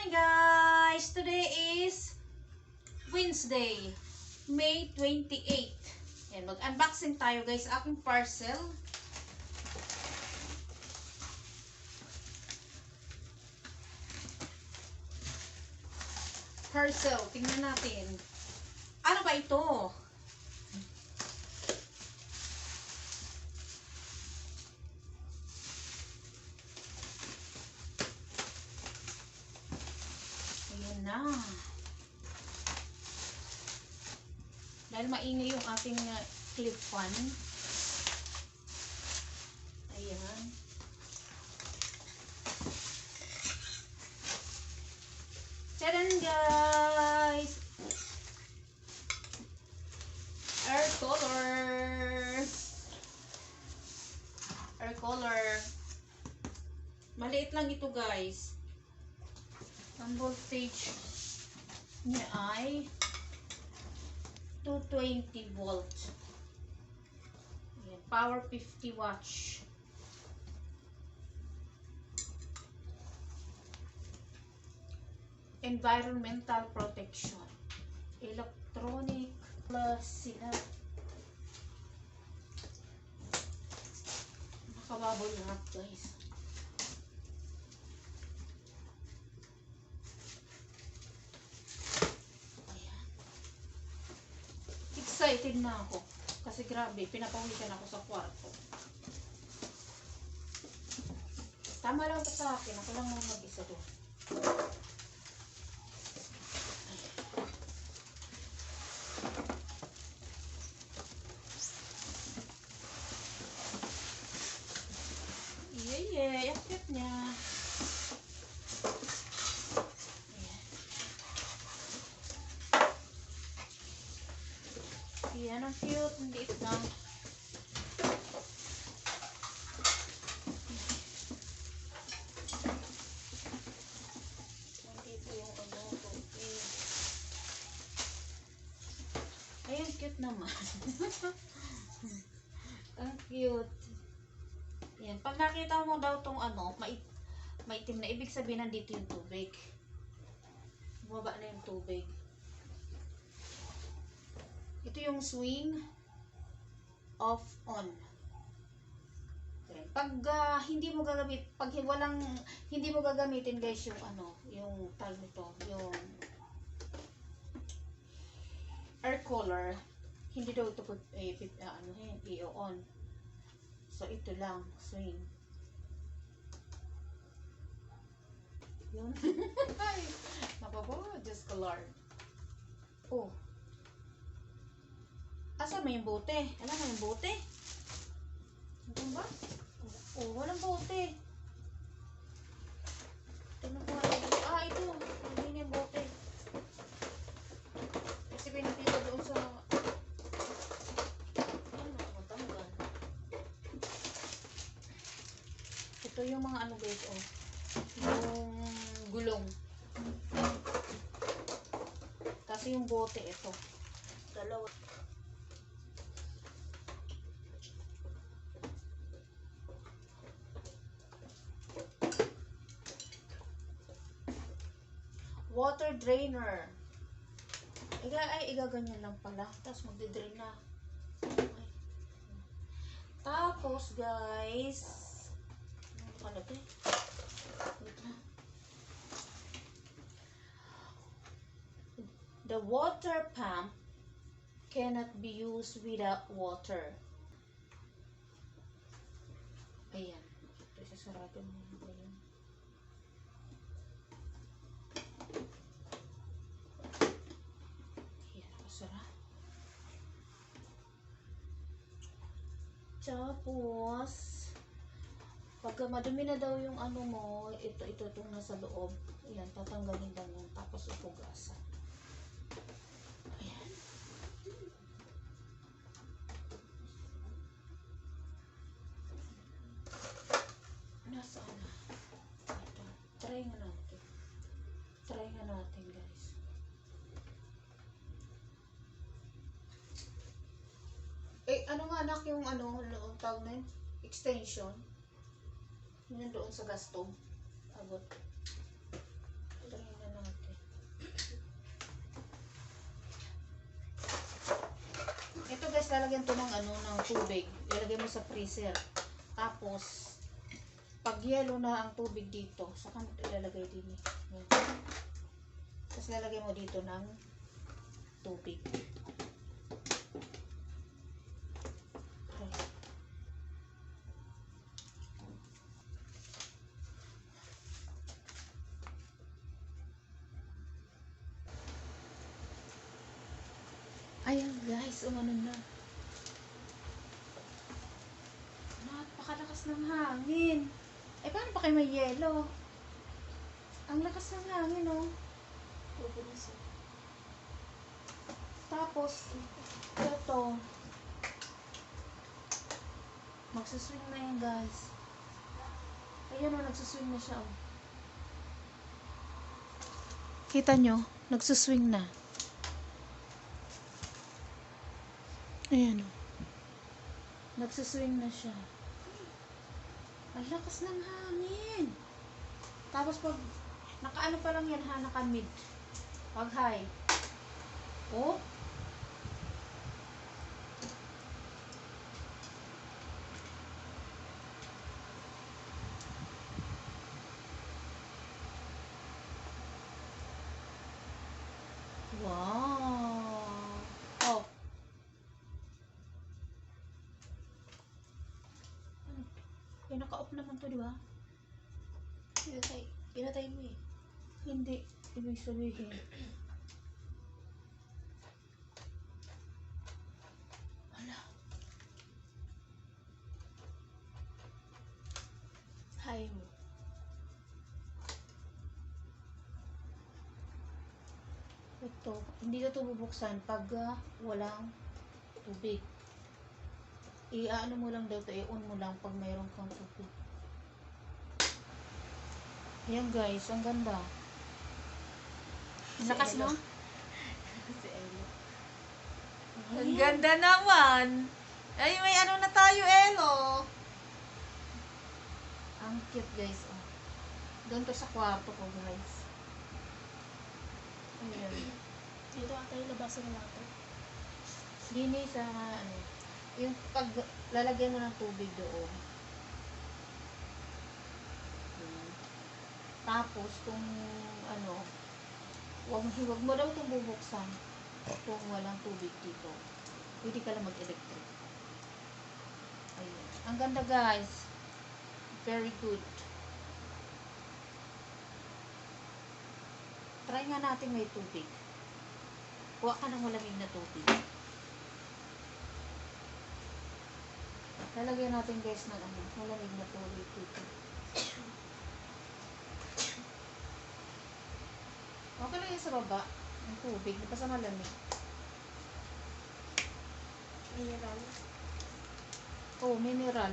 morning guys! Today is Wednesday, May 28. Yan, mag-unboxing tayo guys aking parcel. Parcel, tingnan natin. Ano ba ito? Na. Dahil maingay yung ating uh, clip fan. Ayan. Tadaan guys! Air color! Air color. Maliit lang ito guys. Ang voltage niya ay 220 volt. Ayan, power 50 watts. Environmental protection. Electronic plus sila. Nakababol lahat guys. Excited na ako. Kasi grabe, pinapawisan ako sa kwarto. Tama lang ito sa akin. Ako lang naman mag-isa doon. Yay, yay. Ang cute. Ayan. Ayan, ang cute. Ang liit lang. Ayan, cute naman. ang cute. Yan. Pag nakita mo daw tong ano, mait maitim na, ibig sabihin nandito yung tubig. Bumaba na yung tubig. Ito yung swing off on. Yan. Pag ah, hindi mo gagamit, pag walang hindi mo gagamitin guys yung ano, yung tag nito, yung air cooler, hindi daw ito eh, ah, ano eh, i-on. So, ito lang, swing. Yun. Ay, napabo, ko Lord. Oh. Asa may yung bote? Alam mo yung bote? Ito ba? Oh, walang bote. Ito na po. Ah, ito. Hindi na yung bote. Kasi pinapila doon sa... Ano, matanggal. Ito yung mga ano guys, oh. Yung gulong. Tapos yung bote, ito. Dalawa. Igaganyan lang pala. Tapos magdi-drain na. Ay. Tapos, guys, ano pa na Wait lang. The water pump cannot be used without water. Ayan. Ito, sasarado mo Tapos, pagka madumi na daw yung ano mo, ito, ito, itong nasa loob. Ayan, tatanggalin lang yan. Tapos ipugasan. ano nga anak yung ano, loob tawag na yun? Extension. Yun doon sa gastong. Abot. Tingnan na natin. Ito guys, lalagyan to ng ano, ng tubig. Lalagay mo sa freezer. Tapos, pag yelo na ang tubig dito, saka mo ilalagay din eh. Tapos lalagay mo dito ng tubig. Ayan guys, umano na. Napakalakas ng hangin. Eh, paano pa kayo may yelo? Ang lakas ng hangin, oh. Tapos, ito. Magsuswing na yan, guys. Ayan, oh, nagsuswing na siya, oh. Kita nyo? Nagsuswing na. Ayan, oh. Nagsuswing na siya. Ang lakas ng hangin. Tapos pag, nakaano pa lang yan ha, naka mid. Pag high. Oh. Wow. Oh. Ano? Eh, naka-off naman to, di ba? Pinatay. Pinatay mo eh. Hindi. Ibig sabihin. Wala. Hay mo. Ito. Hindi ko ito bubuksan pag ah, walang tubig. I-ano mo lang daw to, i-on mo lang pag mayroon kang tubig. Yan guys, ang ganda. Si Lakas Elo. no? si Elo. Ang ganda naman. Ay, may ano na tayo, Elo. Ang cute guys. Oh. Doon to sa kwarto ko guys. Ayan. Dito ata yung labasan ng lato. Dini sa ano, yung pag lalagyan mo ng tubig doon. Ayan. Tapos kung ano, wag, wag mo daw itong bubuksan kung walang tubig dito. Pwede ka lang mag-electric. Ayun. Ang ganda guys. Very good. Try nga natin may tubig. Kuha ka ng malamig na tubig. Lalagyan natin guys ng ano, malamig na tubig dito. Okay lang yan sa baba. Ang tubig, di pa sa malamig. Mineral. Oh, mineral.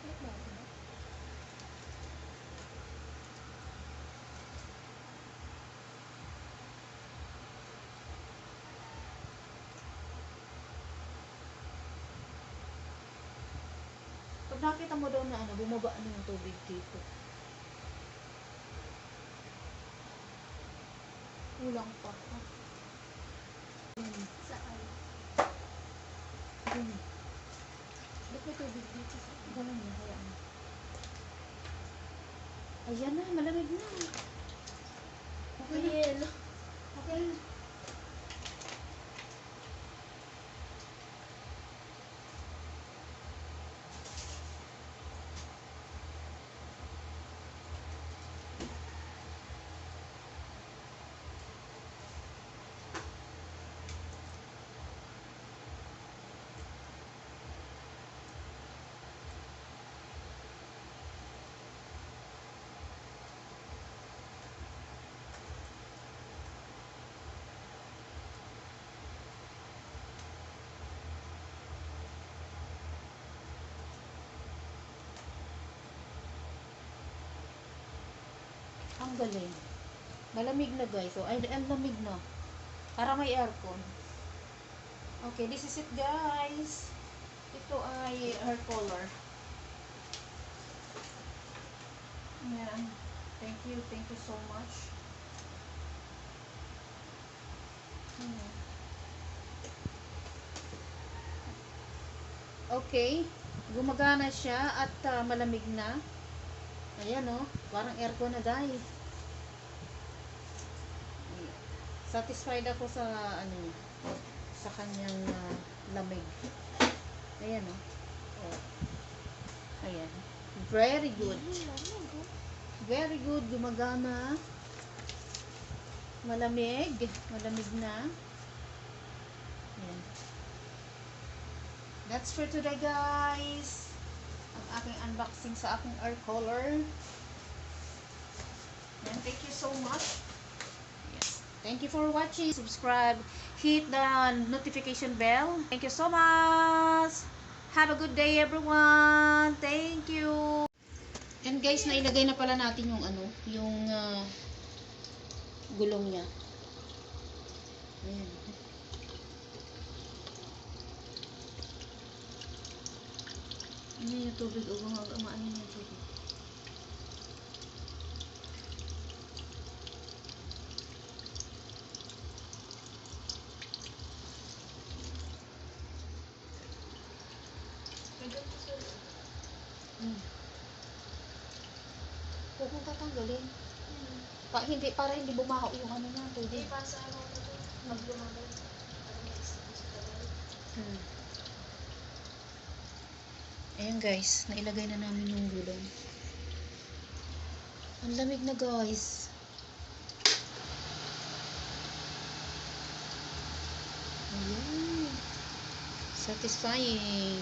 Ano ba? Pag nakita mo daw na ano, bumaba na yung tubig dito. Kulang pa. Hmm. Saan? Hmm. Ba't may tubig dito Ganun na, hayaan mo. Ayan na, malamig na. Okay na. Yelo. Okay Ang galing. Malamig na guys. So, ay, ang lamig na. Para may aircon. Okay, this is it guys. Ito ay hair color. Ayan. Thank you. Thank you so much. Ayan. Okay. Gumagana siya at ah, malamig na. Ayan oh. Parang aircon na guys. Satisfied ako sa ano sa kanyang ah, lamig. Ayan oh. oh. Ayan. Very good. Very good. Gumagana. Malamig. Malamig na. Ayan. That's for today guys. Ang aking unboxing sa aking air color. And thank you so much. Yes. Thank you for watching. Subscribe. Hit the notification bell. Thank you so much. Have a good day everyone. Thank you. And guys, nailagay na pala natin yung ano, yung ah, gulong niya. Ayan. Ano yung tubig o mga ano yung tubig? Hmm. Huwag mong tatanggalin. Pa, hindi, para hindi bumaho yung ano niya, tubig. Hmm. Ayan guys, nailagay na namin yung gulong. Ang lamig na guys. Ayan. Satisfying.